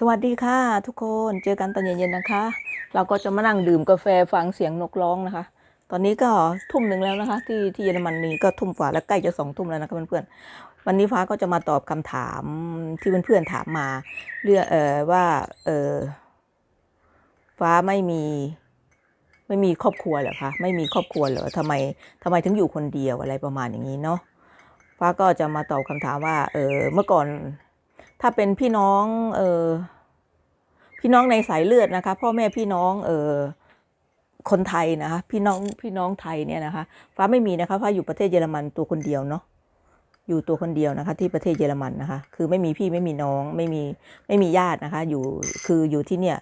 สวัสดีค่ะ ทุกคนเจอกันตอนเย็นๆนะคะ เราก็จะมานั่งดื่มกาแฟฟังเสียงนกร้องนะคะ ตอนนี้ก็ทุ่มหนึ่งแล้วนะคะ ที่ที่เยอรมนนีก็ทุ่มกว่าแล้วใกล้จะสองทุ่มแล้วนะคะเพื่อนๆวันนี้ฟ้าก็จะมาตอบคำถามที่เพื่อนๆถามมาเรื่องเออว่าเออฟ้าไม่มีไม่มีครอบครัวเหรอคะไม่มีครอบครัวเหรอทำไมทำไมถึงอยู่คนเดียวอะไรประมาณอย่างนี้เนาะฟ้าก็จะมาตอบคำถามว่าเออเมื่อก่อน ถ้าเป็นพี่น้องเออพี่น้องในสายเลือดนะคะ พ่อแม่พี่น้องเออคนไทยนะคะ พี่น้องพี่น้องไทยเนี่ยนะคะ ฟ้าไม่มีนะคะฟ้าอยู่ประเทศเยอรมันตัวคนเดียวเนาะอยู่ตัวคนเดียวนะคะ ที่ประเทศเยอรมันนะคะ คือไม่มีพี่ไม่มีน้องไม่มีไม่มีญาตินะคะ อยู่คืออยู่ที่เนี่ย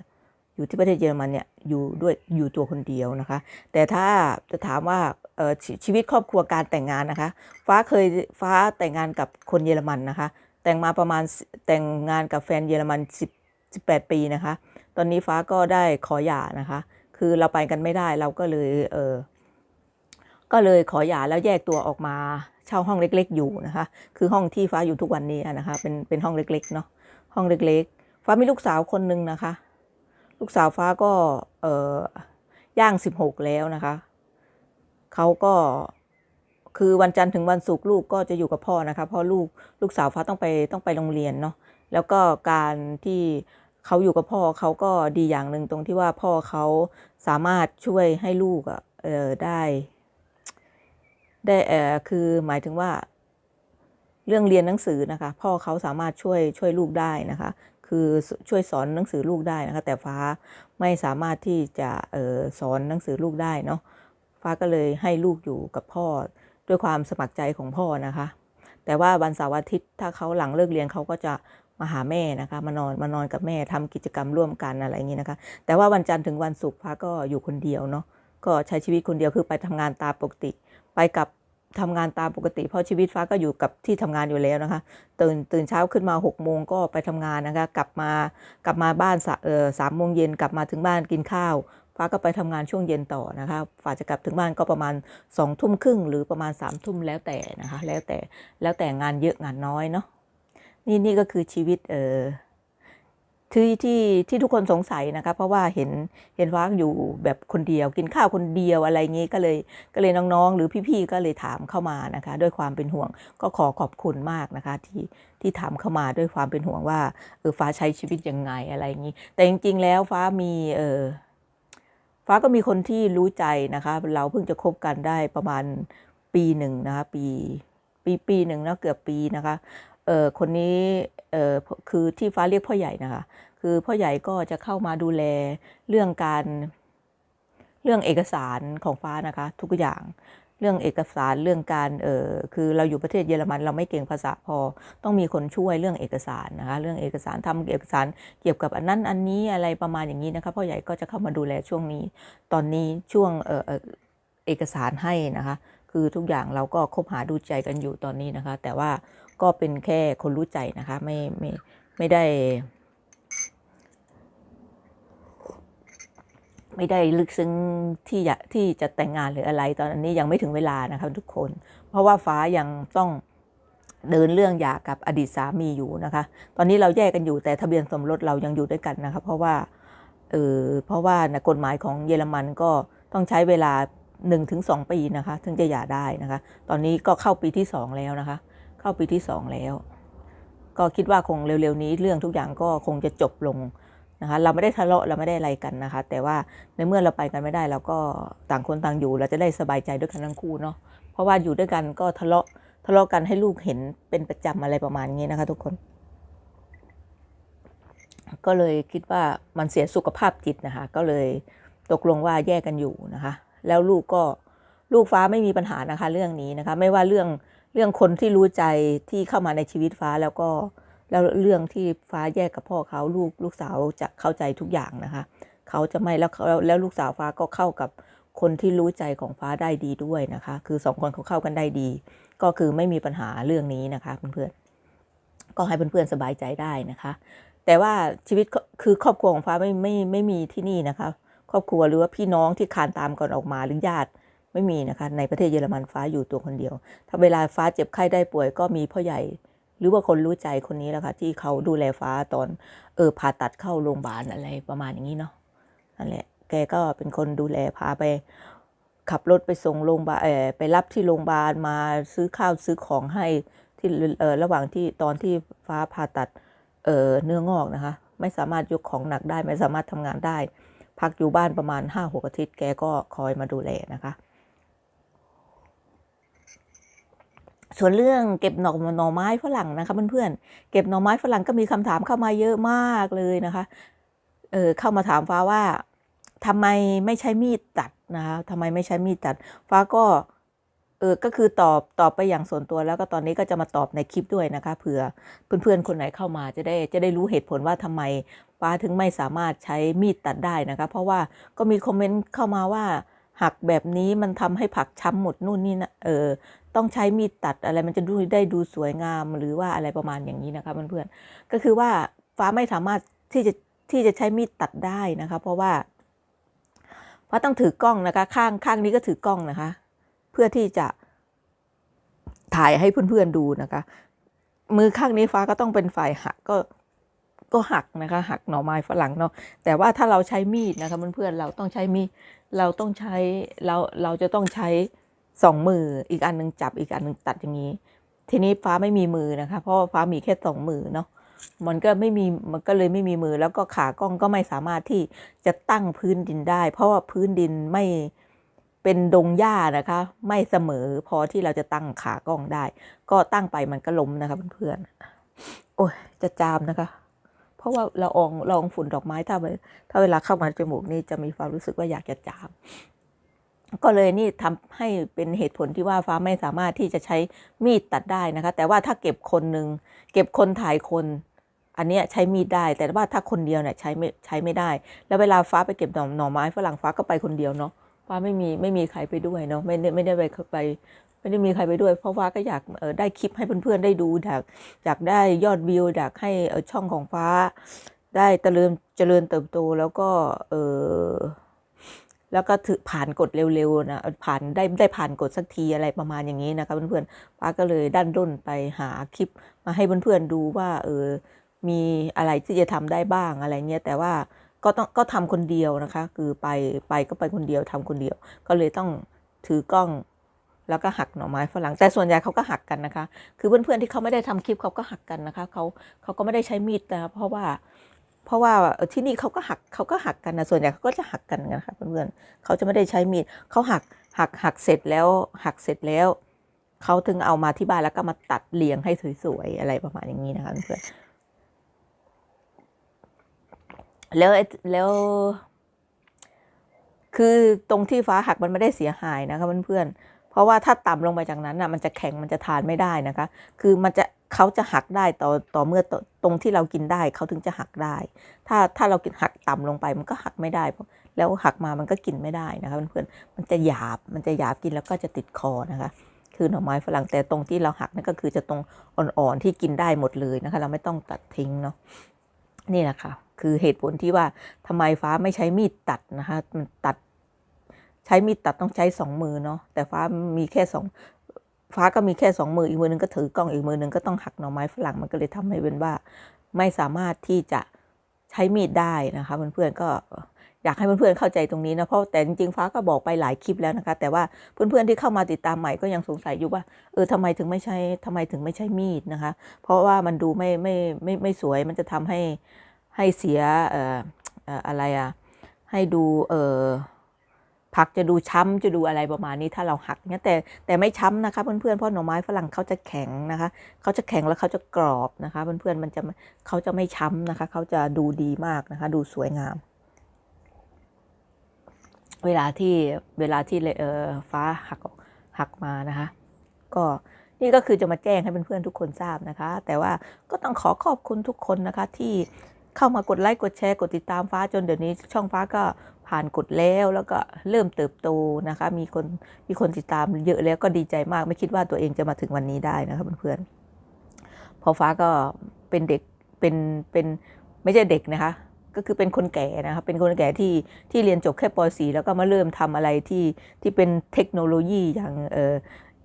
อยู่ที่ประเทศเยอรมันเนี่ยอยู่ด้วยอยู่ตัวคนเดียวนะคะ แต่ถ้าจะถามว่าชชีวิตครอบครัวการแต่งงานนะคะ ฟ้าเคยฟ้าแต่งงานกับคนเยอรมันนะคะ แต่งมาประมาณแต่งงานกับแฟนเยอรมัน10 18 ปีนะคะ ตอนนี้ฟ้าก็ได้ขอหย่านะคะ คือเราไปกันไม่ได้เราก็เลยเออก็เลยขอหย่าแล้วแยกตัวออกมาเช่าห้องเล็กๆ อยู่นะคะ คือห้องที่ฟ้าอยู่ทุกวันนี้นะคะ เป็นเป็นห้องเล็กๆเนาะห้องเล็กๆ ฟ้ามีลูกสาวคนหนึ่งนะคะ ลูกสาวฟ้าก็เออย่าง16แล้วนะคะเขาก็ คือวันจันทร์ถึงวันศุกร์ลูกก็จะอยู่กับพ่อนะคะเพราะลูกลูกสาวฟ้าต้องไปต้องไปโรงเรียนเนาะแล้วก็การที่เขาอยู่กับพ่อเขาก็ดีอย่างหนึ่งตรงที่ว่าพ่อเขาสามารถช่วยให้ลูกอะเออได้ ได้เออคือหมายถึงว่า เรื่องเรียนหนังสือนะคะ พ่อเขาสามารถช่วยช่วยลูกได้นะคะ คือช่วยสอนหนังสือลูกได้นะคะ แต่ฟ้าไม่สามารถที่จะเออสอนหนังสือลูกได้เนาะฟ้าก็เลยให้ลูกอยู่กับพ่อ ด้วยความสมัครใจของพ่อนะคะ แต่ว่าวันเสาร์อาทิตย์ถ้าเขาหลังเลิกเรียนเขาก็จะมาหาแม่นะคะมานอนมานอนกับแม่ทำกิจกรรมร่วมกันอะไรอย่างนี้นะคะ แต่ว่าวันจันทร์ถึงวันศุกร์ฟ้าก็อยู่คนเดียวเนาะก็ใช้ชีวิตคนเดียวคือไปทำงานตามปกติ ไปกับทำงานตามปกติ เพราะชีวิตฟ้าก็อยู่กับที่ทำงานอยู่แล้วนะคะ ตื่นตื่นเช้าขึ้นมา6กโมงก็ไปทำงานนะคะ กลับมากลับมาบ้านสามโมงเย็นกลับมาถึงบ้านกินข้าว ฟ้าก็ไปทำงานช่วงเย็นต่อนะคะฝ่าจะกลับถึงบ้านก็ประมาณสองทุ่มครึ่งหรือประมาณสามทุ่มแล้วแต่นะคะแล้วแต่แล้วแต่งานเยอะงานน้อยเนาะนี่นี่ก็คือชีวิตเออที่ที่ที่ทุกคนสงสัยนะคะเพราะว่าเห็นเห็นฟ้าอยู่แบบคนเดียว กินข้าวคนเดียวอะไรงี้ก็เลยก็เลยน้องๆ หรือพี่ๆก็เลยถามเข้ามานะคะ ด้วยความเป็นห่วงก็ขอขอบคุณมากนะคะ ที่ที่ถามเข้ามาด้วยความเป็นห่วงว่าเออฟ้าใช้ชีวิตยังไงอะไรงี้ แต่จริงๆแล้วฟ้ามีเออ ฟ้าก็มีคนที่รู้ใจนะคะ เราเพิ่งจะคบกันได้ประมาณปีหนึ่งนะคะ ปี ปีปีหนึ่งนะเกือบปีนะคะเออคนนี้เออคือที่ฟ้าเรียกพ่อใหญ่นะคะ คือพ่อใหญ่ก็จะเข้ามาดูแลเรื่องการเรื่องเอกสารของฟ้านะคะ ทุกอย่าง เรื่องเอกสารเรื่องการเออคือเราอยู่ประเทศเยอรมันเราไม่เก่งภาษาพอ ต้องมีคนช่วยเรื่องเอกสารนะคะเรื่องเอกสารทำเอกสารเกี่ยวกับอันนั้นอันนี้อะไรประมาณอย่างนี้นะคะพ่อใหญ่ก็จะเข้ามาดูแลช่วงนี้ ตอนนี้ช่วงเออเอกสารให้นะคะคือทุกอย่างเราก็คบหาดูใจกันอยู่ตอนนี้นะคะ แต่ว่าก็เป็นแค่คนรู้ใจนะคะไม่ไม่ไม่ได้ ไม่ได้ลึกซึ้งที่อยากที่จะแต่งงานหรืออะไร ตอนนี้ยังไม่ถึงเวลานะคะทุกคน เพราะว่าฟ้ายังต้องเดินเรื่องหย่ากับอดีตสามีอยู่นะคะ ตอนนี้เราแยกกันอยู่แต่ทะเบียนสมรสเรายังอยู่ด้วยกันนะคะ เพราะว่าเออเพราะว่านะกฎหมายของเยอรมันก็ต้องใช้เวลา 1-2 ปีนะคะ ถึงจะหย่าได้นะคะ ตอนนี้ก็เข้าปีที่ 2 แล้วนะคะ เข้าปีที่ 2 แล้ว ก็คิดว่าคงเร็วๆนี้เรื่องทุกอย่างก็คงจะจบลง นะคะเราไม่ได้ทะเลาะเราไม่ได้อะไรกันนะคะ แต่ว่าในเมื่อเราไปกันไม่ได้เราก็ต่างคนต่างอยู่ เราจะได้สบายใจด้วยกันทั้งคู่เนาะเพราะว่าอยู่ด้วยกันก็ทะเลาะทะเลาะกันให้ลูกเห็นเป็นประจำอะไรประมาณนี้นะคะ ทุกคน ก็เลยคิดว่ามันเสียสุขภาพจิตนะคะ ก็เลยตกลงว่าแยกกันอยู่นะคะ แล้วลูกก็ลูกฟ้าไม่มีปัญหานะคะ เรื่องนี้นะคะ ไม่ว่าเรื่องเรื่องคนที่รู้ใจที่เข้ามาในชีวิตฟ้าแล้วก็ แล้วเรื่องที่ฟ้าแยกกับพ่อเขาลูกลูกสาวจะเข้าใจทุกอย่างนะคะ เขาจะไม่แล้วเขาแล้วลูกสาวฟ้าก็เข้ากับคนที่รู้ใจของฟ้าได้ดีด้วยนะคะ คือสองคนเขาเข้ากันได้ดี ก็คือไม่มีปัญหาเรื่องนี้นะคะเพื่อนๆก็ให้เพื่อนๆสบายใจได้นะคะ แต่ว่าชีวิตคือครอบครัวของฟ้าไม่ไม่ไม่มีที่นี่นะคะ ครอบครัวหรือว่าพี่น้องที่คานตามก่อนออกมาหรือญาติไม่มีนะคะ ในประเทศเยอรมันฟ้าอยู่ตัวคนเดียว ถ้าเวลาฟ้าเจ็บไข้ได้ป่วยก็มีพ่อใหญ่ หรือว่าคนรู้ใจคนนี้แหละค่ะที่เขาดูแลฟ้าตอนเออผ่าตัดเข้าโรงพยาบาลอะไรประมาณอย่างนี้เนาะนั่นแหละแกก็เป็นคนดูแลพาไป ขับรถไปส่งโรงพยาบาลไปรับที่โรงพยาบาลมาซื้อข้าวซื้อของให้ที่เออระหว่างที่ตอนที่ฟ้าผ่าตัดเออเนื้องอกนะคะ ไม่สามารถยกของหนักได้ไม่สามารถทำงานได้ พักอยู่บ้านประมาณห้าหกอาทิตย์แกก็คอยมาดูแลนะคะ ส่วนเรื่องเก็บหน่อหน่อไม้ฝรั่งนะคะเพื่อนๆเก็บหน่อไม้ฝรั่งก็มีคำถามเข้ามาเยอะมากเลยนะคะเออเข้ามาถามฟ้าว่าทำไมไม่ใช้มีดตัดนะคะทำไมไม่ใช้มีดตัด ฟ้าก็เออก็คือตอบตอบไปอย่างส่วนตัวแล้วก็ตอนนี้ก็จะมาตอบในคลิปด้วยนะคะเผื่อเพื่อนๆคนไหนเข้ามาจะได้จะได้รู้เหตุผลว่าทำไมฟ้าถึงไม่สามารถใช้มีดตัดได้นะคะ เพราะว่าก็มีคอมเมนต์เข้ามาว่า หักแบบนี้มันทำให้ผักช้ำหมดนู่นนี่นะเออต้องใช้มีดตัดอะไรมันจะดูได้ดูสวยงามหรือว่าอะไรประมาณอย่างนี้นะคะเพื่อนๆก็คือว่าฟ้าไม่สามารถที่จะที่จะใช้มีดตัดได้นะคะ เพราะว่าฟ้าต้องถือกล้องนะคะ ข้างข้างนี้ก็ถือกล้องนะคะ เพื่อที่จะถ่ายให้เพื่อนๆดูนะคะ มือข้างนี้ฟ้าก็ต้องเป็นฝ่ายหักก็ ก็หักนะคะ หักหน่อไม้ฝรั่งเนาะแต่ว่าถ้าเราใช้มีดนะคะเพื่อนๆเราต้องใช้มีดเราต้องใช้เราเราจะต้องใช้สองมืออีกอันหนึ่งจับอีกอันหนึ่งตัดอย่างนี้ ทีนี้ฟ้าไม่มีมือนะคะ เพราะฟ้ามีแค่สองมือเนาะมันก็ไม่มีมันก็เลยไม่มีมือแล้วก็ขากล้องก็ไม่สามารถที่จะตั้งพื้นดินได้ เพราะว่าพื้นดินไม่เป็นดงหญ้านะคะ ไม่เสมอพอที่เราจะตั้งขากล้องได้ ก็ตั้งไปมันก็ล้มนะคะเพื่อนๆโอ้ยจะจามนะคะ ราะว่าละอองละอองฝุ่นดอกไม้ถ้าถ้าเวลาเข้ามาจมูกนี่จะมีความรู้สึกว่าอยากจะจามก็เลยนี่ทำให้เป็นเหตุผลที่ว่าฟ้าไม่สามารถที่จะใช้มีดตัดได้นะคะ แต่ว่าถ้าเก็บคนหนึ่งเก็บคนถ่ายคน อันนี้ใช้มีดได้ แต่ว่าถ้าคนเดียวเนี่ยใช้ไม่ใช้ไม่ได้ แล้วเวลาฟ้าไปเก็บหน่อหน่อไม้ฝรั่งฟ้าก็ไปคนเดียวเนาะ ฟ้าไม่มีไม่มีใครไปด้วยเนาะไม่ได้ไม่ได้ไปไป ไม่ได้มีใครไปด้วย เพราะฟ้าก็อยากเออได้คลิปให้เพื่อนๆได้ดูอยากอยากได้ยอดวิวอยากให้เออช่องของฟ้า ได้เจริญเจริญเติบโตแล้วก็เออแล้วก็ถือผ่านกฎเร็วๆนะผ่านได้ได้ผ่านกฎสักทีอะไรประมาณอย่างนี้นะคะเพื่อนๆป้าก็เลยดันด้นไปหาคลิปมาให้เพื่อนๆดูว่าเออมีอะไรที่จะทำได้บ้างอะไรเงี้ยแต่ว่า ก็ต้องก็ทำคนเดียวนะคะ คือไปไปก็ไปคนเดียวทำคนเดียว ก็เลยต้องถือกล้องแล้วก็หักหน่อไม้ฝรั่งแต่ส่วนใหญ่เขาก็หักกันนะคะ คือเพื่อนๆที่เขาไม่ได้ทำคลิปเขาก็หักกันนะคะเขาเขาก็ไม่ได้ใช้มีดนะเพราะว่า เพราะว่าที่นี่เขาก็หักเขาก็หักกันนะส่วนใหญ่เขาก็จะหักกันนะคะเพื่อนๆเขาจะไม่ได้ใช้มีดเขาหักหักหักเสร็จแล้ว หักเสร็จแล้วเขาถึงเอามาที่บ้านแล้วก็มาตัดเรียงให้สวยๆอะไรประมาณอย่างนี้นะคะเพื่อน แล้วแล้ว คือตรงที่ฟ้าหักมันไม่ได้เสียหายนะคะเพื่อนๆเพราะว่าถ้าต่ำลงไปจากนั้นอะ มันจะแข็งมันจะทานไม่ได้นะคะ คือมันจะเขาจะหักได้ต่อต่อเมื่อตรงที่เรากินได้เขาถึงจะหักได้ ถ้าถ้าเรากินหักต่ำลงไป มันก็หักไม่ได้แล้วหักมามันก็กินไม่ได้นะคะเพื่อนๆมันจะหยาบมันจะหยาบกินแล้วก็จะติดคอนะคะคือหน่อไม้ฝรั่งแต่ตรงที่เราหักนั่นก็คือจะตรงอ่อนๆที่กินได้หมดเลยนะคะ เราไม่ต้องตัดทิ้งเนาะ นี่แหละค่ะ คือเหตุผลที่ว่าทำไมฟ้าไม่ใช้มีดตัดนะคะมันตัด ใช้มีดตัดต้องใช้สองมือเนาะแต่ฟ้ามีแค่สองฟ้าก็มีแค่สองมืออีกมือหนึ่งก็ถือกล้องอีกมือหนึ่งก็ต้องหักหน่อไม้ฝรั่งมันก็เลยทำให้เป็นว่า ไม่สามารถที่จะใช้มีดได้นะคะเพื่อนๆก็ อยากให้เพื่อนๆเข้าใจตรงนี้นะเพราะแต่จริงๆฟ้าก็บอกไปหลายคลิปแล้วนะคะ แต่ว่าเพื่อนๆที่เข้ามาติดตามใหม่ก็ยังสงสัยอยู่ว่าเออทำไมถึงไม่ใช้ทำไมถึงไม่ใช้มีดนะคะ เพราะว่ามันดูไม่ไม่ไม่ไม่สวยมันจะทำให้ให้เสียเอ่ออะไรอะให้ดูเออผักจะดูช้ำจะดูอะไรประมาณนี้ถ้าเราหักเนี่ยแต่แต่ไม่ช้ำนะคะเพื่อนๆเพราะหน่อไม้ฝรั่งเขาจะแข็งนะคะเขาจะแข็งแล้วเขาจะกรอบนะคะเพื่อนๆมันจะเขาจะไม่ช้ำนะคะเขาจะดูดีมากนะคะ ดูสวยงาม เวลาที่เวลาที่เออฟ้าหักหักมานะคะ ก็นี่ก็คือจะมาแจ้งให้เพื่อนๆทุกคนทราบนะคะ แต่ว่าก็ต้องขอขอบคุณทุกคนนะคะที่เข้ามากดไลค์กดแชร์กดติดตามฟ้าจนเดี๋ยวนี้ช่องฟ้าก็ผ่านกดแล้วแล้วก็เริ่มเติบโตนะคะ มีคนมีคนติดตามเยอะแล้วก็ดีใจมาก ไม่คิดว่าตัวเองจะมาถึงวันนี้ได้นะคะเพื่อนๆพอฟ้าก็เป็นเด็กเป็นเป็นไม่ใช่เด็กนะคะ ก็คือเป็นคนแก่นะคะเป็นคนแก่ที่ที่เรียนจบแค่ป .4 แล้วก็มาเริ่มทำอะไรที่ที่เป็นเทคโนโลยีอย่างเออ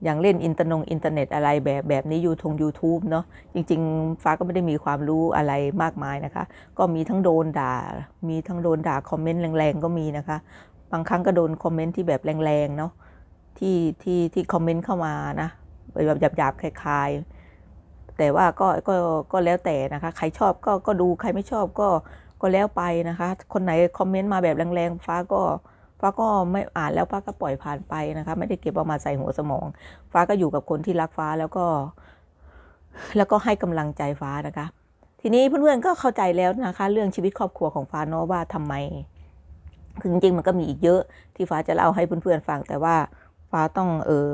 อย่างเล่นอินเทอร์นงอินเทอร์เน็ตอะไรแบบแบบนี้ยูทง YouTube เนาะจริง ๆ ฟ้าก็ไม่ได้มีความรู้อะไรมากมายนะคะ ก็มีทั้งโดนด่า มีทั้งโดนด่าคอมเมนต์แรงๆ ก็มีนะคะ บางครั้งก็โดนคอมเมนต์ที่แบบแรงๆเนาะที่ที่ที่คอมเมนต์เข้ามานะแบบหยาบๆคลายๆแต่ว่าก็ก็ก็แล้วแต่นะคะ ใครชอบก็ก็ดูใครไม่ชอบก็ ก็แล้วไปนะคะ คนไหนคอมเมนต์มาแบบแรงๆ ฟ้าก็ฟ้าก็ไม่อ่านแล้วฟ้าก็ปล่อยผ่านไปนะคะ ไม่ได้เก็บเอามาใส่หัวสมอง ฟ้าก็อยู่กับคนที่รักฟ้าแล้วก็ แล้วก็ให้กำลังใจฟ้านะคะ ทีนี้เพื่อนๆก็เข้าใจแล้วนะคะ เรื่องชีวิตครอบครัวของฟ้าเนาะว่าทำไมคือจริงๆมันก็มีอีกเยอะที่ฟ้าจะเล่าให้เพื่อนๆฟังแต่ว่าฟ้าต้องเออ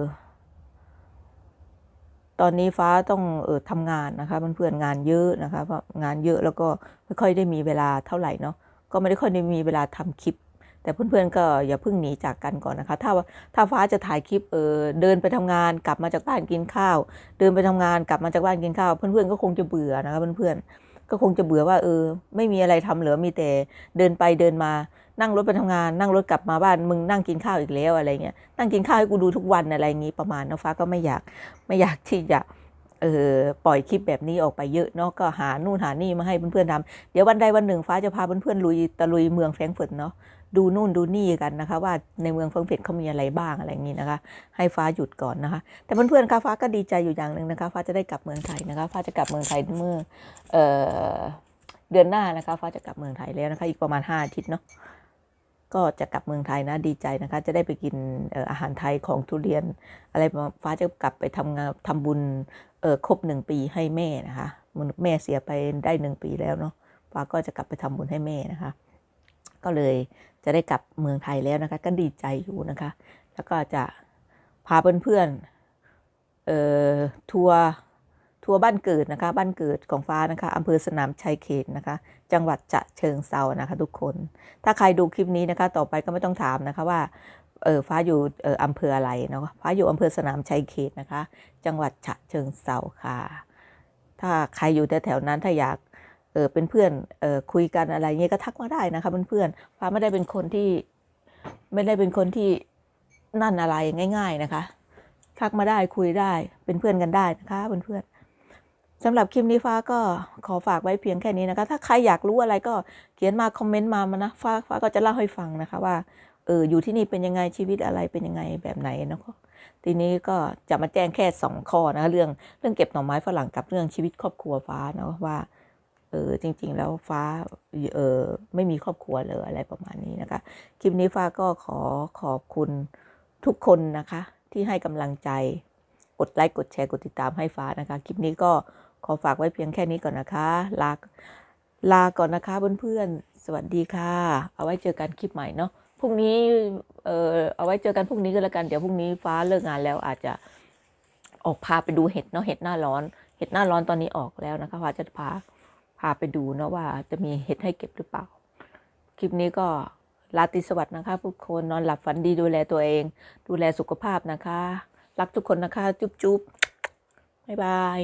ตอนนี้ฟ้าต้องเออทำงานนะคะเพื่อนๆงานเยอะนะคะเพราะงานเยอะแล้วก็ไม่ค่อยได้มีเวลาเท่าไหร่เนาะก็ไม่ได้ค่อยได้มีเวลาทำคลิป แต่เพื่อนๆก็อย่าเพิ่งหนีจากกันก่อนนะคะ ถ้าถ้าฟ้าจะถ่ายคลิปเออเดินไปทำงานกลับมาจากบ้านกินข้าว เดินไปทำงานกลับมาจากบ้านกินข้าว เพื่อนๆก็คงจะเบื่อนะคะเพื่อนๆก็คงจะเบื่อว่าเออไม่มีอะไรทำเหลือมีแต่เดินไปเดินมา นั่งรถไปทำงาน นั่งรถกลับมาบ้านมึงนั่งกินข้าวอีกแล้วอะไรเงี้ยนั่งกินข้าวให้กูดูทุกวันอะไรอย่างงี้ประมาณนะฟ้าก็ไม่อยากไม่อยากที่จะเออปล่อยคลิปแบบนี้ออกไปเยอะเนาะก็หานู่นหานี่มาให้เพื่อนๆทำเดี๋ยววันใดวันหนึ่งฟ้าจะพาเพื่อนๆลุยตะลุยเมืองแฟรงก์เฟิร์ตเนาะดูนู่นดูนี่กันนะคะ ว่าในเมืองแฟรงเฟิร์ตเขามีอะไรบ้างอะไรอย่างนี้นะคะ ให้ฟ้าหยุดก่อนนะคะ แต่เพื่อนๆคะฟ้าก็ดีใจอยู่อย่างหนึ่งนะคะ ฟ้าจะได้กลับเมืองไทยนะคะฟ้าจะกลับเมืองไทยเมื่อเออเดือนหน้านะคะฟ้าจะกลับเมืองไทยแล้วนะคะ อีกประมาณห้าอาทิตย์เนาะ ก็จะกลับเมืองไทยนะดีใจนะคะ จะได้ไปกินอาหารไทยของทุเรียน อะไรฟ้าจะกลับไปทำงานทำบุญครบหนึ่งปีให้แม่นะคะมันแม่เสียไปได้หนึ่งปีแล้วเนาะฟ้าก็จะกลับไปทำบุญให้แม่นะคะ ก็เลยจะได้กลับเมืองไทยแล้วนะคะ ก็ดีใจอยู่นะคะ แล้วก็จะพาเพื่อนๆเอ่อทัวร์ทัวร์บ้านเกิดนะคะ บ้านเกิดของฟ้านะคะอำเภอสนามชัยเขตนะคะ จังหวัดจะเชิงเซานะคะทุกคน ถ้าใครดูคลิปนี้นะคะ ต่อไปก็ไม่ต้องถามนะคะว่าเออฟ้าอยู่เอออำเภออะไรเนาะฟ้าอยู่อำเภอสนามชัยเขตนะคะ จังหวัดฉะเชิงเซาค่ะ ถ้าใครอยู่แถวๆนั้นถ้าอยากเออเป็นเพื่อนเออคุยกันอะไรเงี้ยก็ทักมาได้นะคะเพื่อนๆฟ้าไม่ได้เป็นคนที่ไม่ได้เป็นคนที่นั่นอะไรง่าย ๆนะคะ ทักมาได้คุยได้เป็นเพื่อนกันได้นะคะเพื่อนๆ สำหรับคลิปนี้ฟ้าก็ขอฝากไว้เพียงแค่นี้นะคะ ถ้าใครอยากรู้อะไรก็เขียนมาคอมเมนต์มามานะฟ้าฟ้าก็จะเล่าให้ฟังนะคะว่าเอออยู่ที่นี่เป็นยังไงชีวิตอะไรเป็นยังไงแบบไหนเนาะทีนี้ก็จะมาแจ้งแค่สองข้อนะเรื่องเรื่องเก็บหน่อไม้ฝรั่งกับเรื่องชีวิตครอบครัวฟ้านะว่าเออจริง ๆ แล้วฟ้าเออไม่มีครอบครัวเลยอะไรประมาณนี้นะคะ คลิปนี้ฟ้าก็ขอขอบคุณทุกคนนะคะ ที่ให้กำลังใจกดไลค์กดแชร์กดติดตามให้ฟ้านะคะ คลิปนี้ก็ ขอฝากไว้เพียงแค่นี้ก่อนนะคะ ลา ลาก่อนนะคะเพื่อนๆ สวัสดีค่ะ เอาไว้เจอกันคลิปใหม่เนาะ พรุ่งนี้ เออเอาไว้เจอกันพรุ่งนี้ก็แล้วกัน เดี๋ยวพรุ่งนี้ฟ้าเลิกงานแล้วอาจจะออกพาไปดูเห็ดเนาะ เห็ดหน้าร้อน เห็ดหน้าร้อนตอนนี้ออกแล้วนะคะฟ้าจะพา พาไปดูเนาะว่าจะมีเห็ดให้เก็บหรือเปล่า คลิปนี้ก็ลาตรีสวัสดิ์นะคะทุกคน นอนหลับฝันดีดูแลตัวเอง ดูแลสุขภาพนะคะ รักทุกคนนะคะ จุ๊บจุ๊บบ๊ายบาย